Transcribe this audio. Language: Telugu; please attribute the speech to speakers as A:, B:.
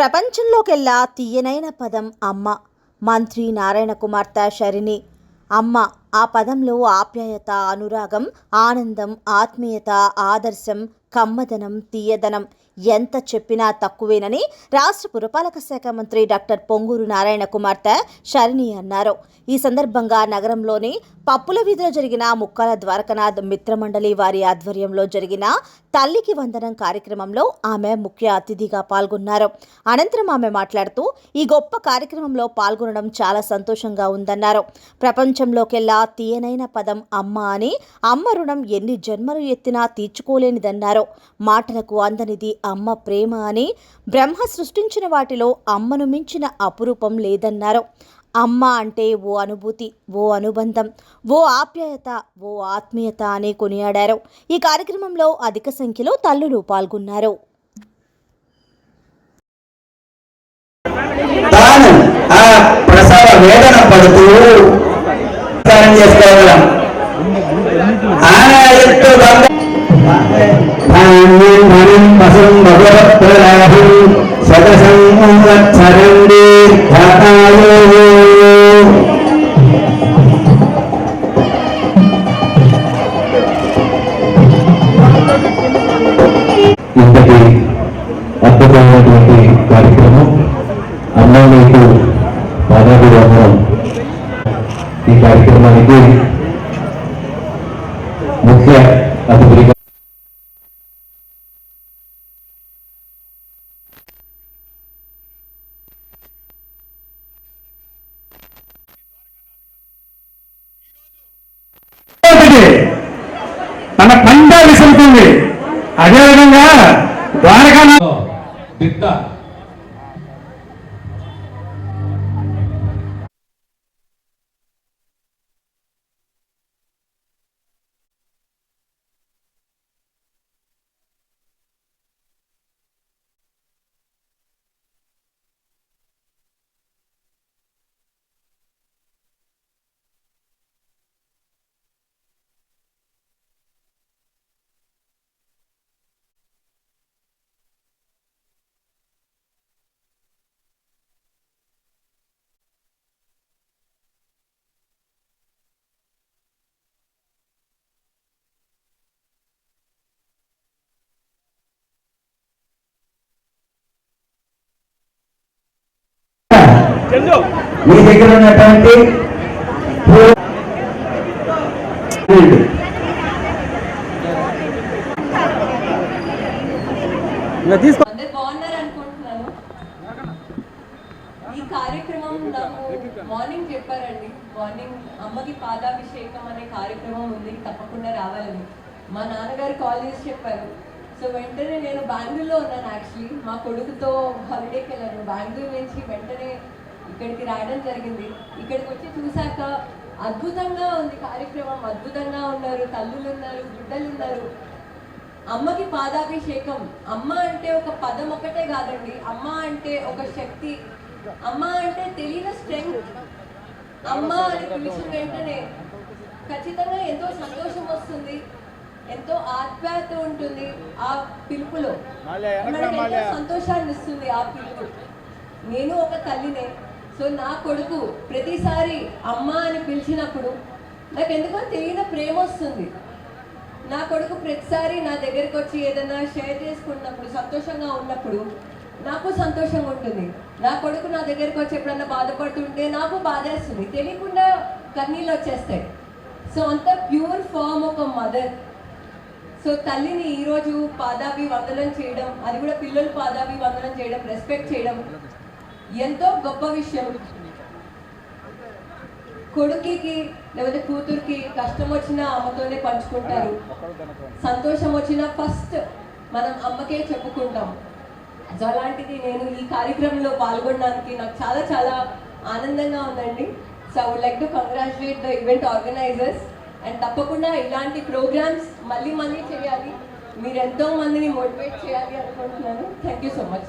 A: ప్రపంచంలోకెల్లా తీయనైన పదం అమ్మ. మంత్రి నారాయణ కుమార్తె శరిణి అమ్మ ఆ పదంలో ఆప్యాయత అనురాగం ఆనందం ఆత్మీయత ఆదర్శం కమ్మదనం తీయదనం ఎంత చెప్పినా తక్కువేనని రాష్ట్ర పురపాలక శాఖ మంత్రి డాక్టర్ పొంగూరు నారాయణ కుమార్తె శరణి అన్నారు. ఈ సందర్భంగా నగరంలోని పప్పుల వీధిలో జరిగిన ముక్కాల ద్వారకనాథ్ మిత్రమండలి వారి ఆధ్వర్యంలో జరిగిన తల్లికి వందనం కార్యక్రమంలో ఆమె ముఖ్య అతిథిగా పాల్గొన్నారు. అనంతరం ఆమె మాట్లాడుతూ ఈ గొప్ప కార్యక్రమంలో పాల్గొనడం చాలా సంతోషంగా ఉందన్నారు. ప్రపంచంలోకెల్లా తీయనైన పదం అమ్మ అని అమ్మ రుణం ఎన్ని జన్మలు ఎత్తినా తీర్చుకోలేనిదన్నారు. మాటలకు అందనిది అమ్మ ప్రేమ అని బ్రహ్మ సృష్టించిన వాటిలో అమ్మను మించిన అపురూపం లేదన్నారు. అమ్మ అంటే ఓ అనుభూతి ఓ అనుబంధం ఓ ఆప్యాయత ఓ ఆత్మీయత అని కొనియాడారు. ఈ కార్యక్రమంలో అధిక సంఖ్యలో తల్లులు పాల్గొన్నారు.
B: ఆ ప్రసవ వేదన పడుతూ చేసుకోగలం ధాన్యం ధనం వసం భగవత్ప్రలాభం శతసంవత్సరం దీర్ఘకాయో ఇంతటి అద్భుతమైనటువంటి కార్యక్రమం మీకు ఈ కార్యక్రమానికి
C: ఒకటి తన పంట విసురుతుంది. అదేవిధంగా ద్వారకా
D: బిడ్డ
B: మీ దగ్గర ఉన్నటువంటి
E: ఈ కార్యక్రమం నాకు మార్నింగ్ చెప్పారండి. మార్నింగ్ అమ్మకి పాదాభిషేకం అనే కార్యక్రమం ఉంది. తప్పకుండా రావాలని. మా నాన్నగారు కాల్ చేసి చెప్పారు. సో వెంటనే నేను బెంగళూరులో ఉన్నాను యాక్చువల్లీ మా కొడుకుతో హాలిడేకి వెళ్ళాను. బెంగళూరు నుంచి వెంటనే ఇక్కడికి రావడం జరిగింది. ఇక్కడికి వచ్చి చూశాక అద్భుతంగా ఉంది కార్యక్రమం. అద్భుతంగా ఉన్నారు. తల్లులు ఉన్నారు బిడ్డలు ఉన్నారు అమ్మకి పాదాభిషేకం. అమ్మ అంటే ఒక పదం ఒకటే కాదండి. అమ్మ అంటే ఒక శక్తి. అమ్మ అంటే తెలియని స్ట్రెంగ్త్. అమ్మ అని పిలిచిన వెంటనే ఖచ్చితంగా ఎంతో సంతోషం వస్తుంది. ఎంతో ఆప్యాయత ఉంటుంది ఆ పిలుపులో. సంతోషాన్ని ఇస్తుంది ఆ పిలుపు. నేను ఒక తల్లినే. సో నా కొడుకు ప్రతిసారి అమ్మ అని పిలిచినప్పుడు నాకు ఎందుకో తెలియని ప్రేమ వస్తుంది. నా కొడుకు ప్రతిసారి నా దగ్గరికి వచ్చి ఏదైనా షేర్ చేసుకున్నప్పుడు సంతోషంగా ఉన్నప్పుడు నాకు సంతోషంగా ఉంటుంది. నా కొడుకు నా దగ్గరికి వచ్చి ఎప్పుడన్నా బాధపడుతుంటే నాకు బాధేస్తుంది. తెలియకుండా కన్నీళ్ళు వచ్చేస్తాయి. సో అంత ప్యూర్ ఫామ్ ఒక మదర్. సో తల్లిని ఈరోజు పాదాభి వందనం చేయడం అది కూడా పిల్లలు పాదాభి వందనం చేయడం రెస్పెక్ట్ చేయడం ఎంతో గొప్ప విషయం కొడుకుకి లేకపోతే కూతురికి కష్టం వచ్చినా అమ్మతోనే పంచుకుంటారు. సంతోషం వచ్చినా ఫస్ట్ మనం అమ్మకే చెప్పుకుంటాం. సో అలాంటిది నేను ఈ కార్యక్రమంలో పాల్గొనడానికి నాకు చాలా చాలా ఆనందంగా ఉందండి. So I would like to congratulate the event organisers and తప్పకుండా ఇలాంటి ప్రోగ్రామ్స్ మళ్ళీ మళ్ళీ చేయాలి. మీరు ఎంతో మందిని మోటివేట్ చేయాలి అనుకుంటున్నాను. Thank you so much